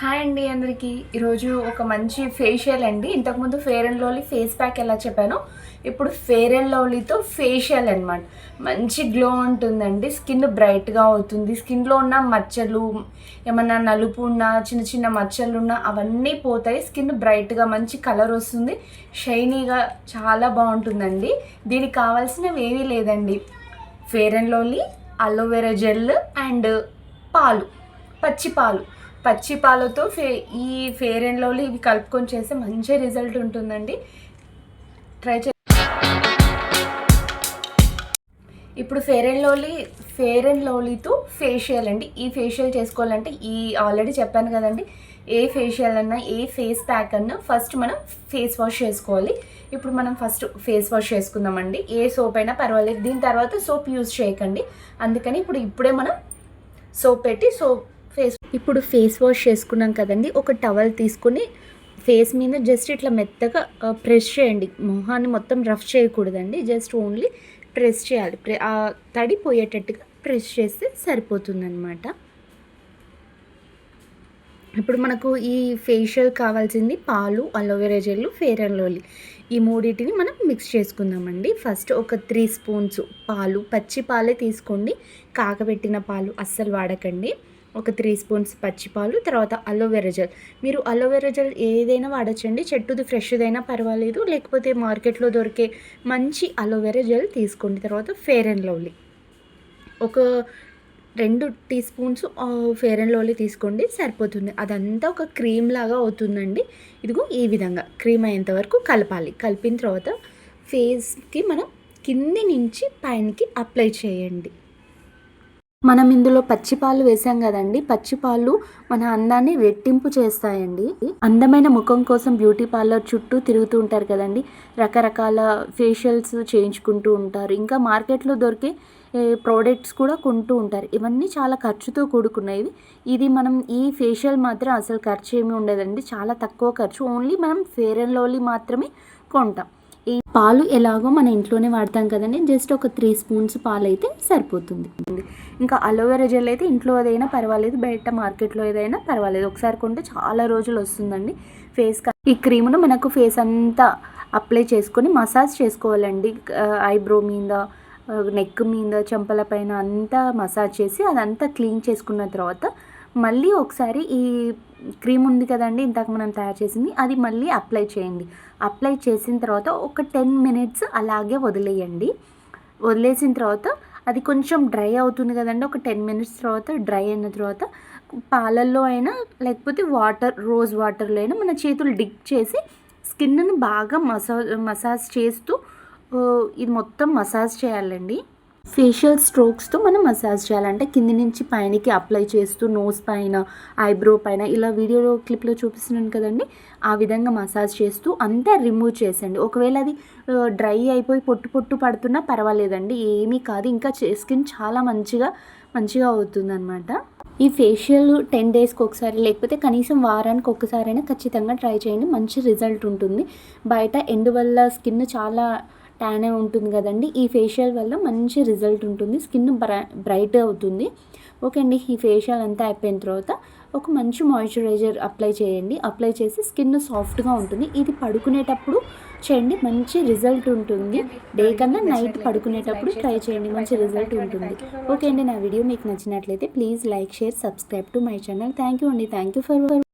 Hi అండి అందరికీ. ఈరోజు ఒక మంచి ఫేషియల్ అండి. ఇంతకుముందు fair and lovely face pack ఎలా చెప్పానో ఇప్పుడు ఫేర్ అండ్ లవ్లీతో ఫేషియల్ అనమాట మంచి గ్లో ఉంటుందండి. స్కిన్ బ్రైట్గా అవుతుంది. స్కిన్లో ఉన్న మచ్చలు ఏమన్నా నలుపు ఉన్నా చిన్న చిన్న మచ్చలు ఉన్నా అవన్నీ పోతాయి. స్కిన్ బ్రైట్గా మంచి కలర్ వస్తుంది. షైనీగా చాలా బాగుంటుందండి. దీనికి కావాల్సినవి ఏమీ లేదండి. Fair and lovely aloe vera gel and పాలు పచ్చి పాలు. పచ్చి పాలతో ఫే ఈ ఫేర్ అండ్ లవ్లీ ఇవి కలుపుకొని చేస్తే మంచి రిజల్ట్ ఉంటుందండి. ట్రై చే ఇప్పుడు fair and lovely fair and లవ్లీతో facial అండి. ఈ ఫేషియల్ చేసుకోవాలంటే ఈ ఆల్రెడీ చెప్పాను కదండి. ఏ ఫేషియల్ అన్నా ఏ ఫేస్ ప్యాక్ అన్నా ఫస్ట్ మనం ఫేస్ వాష్ చేసుకోవాలి. ఇప్పుడు మనం ఫస్ట్ ఫేస్ వాష్ చేసుకుందామండి. ఏ సోప్ అయినా పర్వాలేదు. దీని తర్వాత సోప్ యూజ్ చేయకండి. అందుకని ఇప్పుడు ఇప్పుడే మనం సోప్ పెట్టి సోప్ ఫేస్ ఇప్పుడు ఫేస్ వాష్ చేసుకున్నాం కదండి. ఒక టవల్ తీసుకుని ఫేస్ మీద జస్ట్ ఇట్లా మెత్తగా ప్రెస్ చేయండి. మొహాన్ని మొత్తం రఫ్ చేయకూడదండి. జస్ట్ ఓన్లీ ప్రెస్ చేయాలి. ప్రె తడి పోయేటట్టుగా ప్రెస్ చేస్తే సరిపోతుందన్నమాట. ఇప్పుడు మనకు ఈ ఫేషియల్ కావాల్సింది పాలు aloe vera gel fair and lovely. ఈ మూడింటిని మనం మిక్స్ చేసుకుందామండి. ఫస్ట్ ఒక త్రీ స్పూన్స్ పాలు పచ్చి పాలే తీసుకోండి. కాకపెట్టిన పాలు అస్సలు వాడకండి. ఒక త్రీ స్పూన్స్ పచ్చిపాలు తర్వాత అలోవెరా జెల్. మీరు అలోవెరా జెల్ ఏదైనా వాడచ్చండి. చెట్టుది ఫ్రెష్దైనా పర్వాలేదు. లేకపోతే మార్కెట్లో దొరికే మంచి అలోవెరా జెల్ తీసుకోండి. తర్వాత ఫేర్ అండ్ లవ్లీ. ఒక రెండు teaspoons fair and lovely తీసుకోండి. సరిపోతుంది. అదంతా ఒక క్రీమ్ లాగా అవుతుందండి. ఇదిగో ఈ విధంగా క్రీమ్ అయ్యేంత వరకు కలపాలి. కలిపిన తర్వాత ఫేస్కి మనం కింది నుంచి పైనకి అప్లై చేయండి. మనం ఇందులో పచ్చిపాలు వేసాం కదండి. పచ్చిపాలు మన అందాన్ని రెట్టింపు చేస్తాయండి. అందమైన ముఖం కోసం బ్యూటీ పార్లర్ చుట్టూ తిరుగుతూ ఉంటారు కదండి. రకరకాల ఫేషియల్స్ చేయించుకుంటూ ఉంటారు. ఇంకా మార్కెట్లో దొరికే ప్రోడక్ట్స్ కూడా కొంటూ ఉంటారు. ఇవన్నీ చాలా ఖర్చుతో కూడుకున్నవి. ఇది మనం ఈ ఫేషియల్ మాత్రం అసలు ఖర్చు ఏమి ఉండదండి. చాలా తక్కువ ఖర్చు. ఓన్లీ మనం ఫేర్ అండ్ లవ్లీ మాత్రమే కొంటాం. పాలు ఎలాగో మన ఇంట్లోనే వాడతాం కదండి. జస్ట్ ఒక త్రీ స్పూన్స్ పాలు అయితే సరిపోతుంది. ఇంకా అలోవెరా జెల్ అయితే ఇంట్లో ఏదైనా పర్వాలేదు. బయట మార్కెట్లో ఏదైనా పర్వాలేదు. ఒకసారి కొంటే చాలా రోజులు వస్తుందండి. ఫేస్ ఈ క్రీమ్ను మనకు ఫేస్ అంతా అప్లై చేసుకొని మసాజ్ చేసుకోవాలండి. ఐబ్రో మీద నెక్ మీద చెంపల పైన అంతా మసాజ్ చేసి అదంతా క్లీన్ చేసుకున్న తర్వాత మళ్ళీ ఒకసారి ఈ క్రీమ్ ఉంది కదండి ఇంతకు మనం తయారు చేసింది అది మళ్ళీ అప్లై చేయండి. అప్లై చేసిన తర్వాత ఒక టెన్ మినిట్స్ అలాగే వదిలేయండి. వదిలేసిన తర్వాత అది కొంచెం డ్రై అవుతుంది కదండి ఒక టెన్ మినిట్స్ తర్వాత డ్రై అయిన తర్వాత పాలల్లో అయినా లేకపోతే వాటర్ రోజ్ వాటర్లో అయినా మన చేతులు డిక్ చేసి స్కిన్ను బాగా మసాజ్ మసాజ్ చేస్తూ ఇది మొత్తం మసాజ్ చేయాలండి. ఫేషియల్ స్ట్రోక్స్తో మనం మసాజ్ చేయాలంటే కింది నుంచి పైనకి అప్లై చేస్తూ నోస్ పైన ఐబ్రో పైన ఇలా వీడియో క్లిప్లో చూపిస్తున్నాను కదండి. ఆ విధంగా మసాజ్ చేస్తూ అంతా రిమూవ్ చేసండి ఒకవేళ అది డ్రై అయిపోయి పొట్టు పొట్టు పడుతున్నా పర్వాలేదండి. ఏమీ కాదు. ఇంకా స్కిన్ చాలా మంచిగా మంచిగా అవుతుందన్నమాట. ఈ ఫేషియల్ టెన్ డేస్కి ఒకసారి లేకపోతే కనీసం వారానికి ఒక్కసారైనా ఖచ్చితంగా ట్రై చేయండి. మంచి రిజల్ట్ ఉంటుంది. బయట ఎండు వల్ల స్కిన్ చాలా ట్యాన్ ఉంటుంది కదండి. ఈ ఫేషియల్ వల్ల మంచి రిజల్ట్ ఉంటుంది. స్కిన్ బ్రై బ్రైట్ అవుతుంది. ఓకే అండి. ఈ ఫేషియల్ అంతా అయిపోయిన తర్వాత ఒక మంచి మాయిశ్చరైజర్ అప్లై చేయండి. అప్లై చేసి స్కిన్ సాఫ్ట్గా ఉంటుంది. ఇది పడుకునేటప్పుడు చేయండి. మంచి రిజల్ట్ ఉంటుంది. డే కన్నా నైట్ పడుకునేటప్పుడు ట్రై చేయండి. మంచి రిజల్ట్ ఉంటుంది. ఓకే అండి. నా వీడియో మీకు నచ్చినట్లయితే please like share subscribe to my channel thank you అండి. Thank you for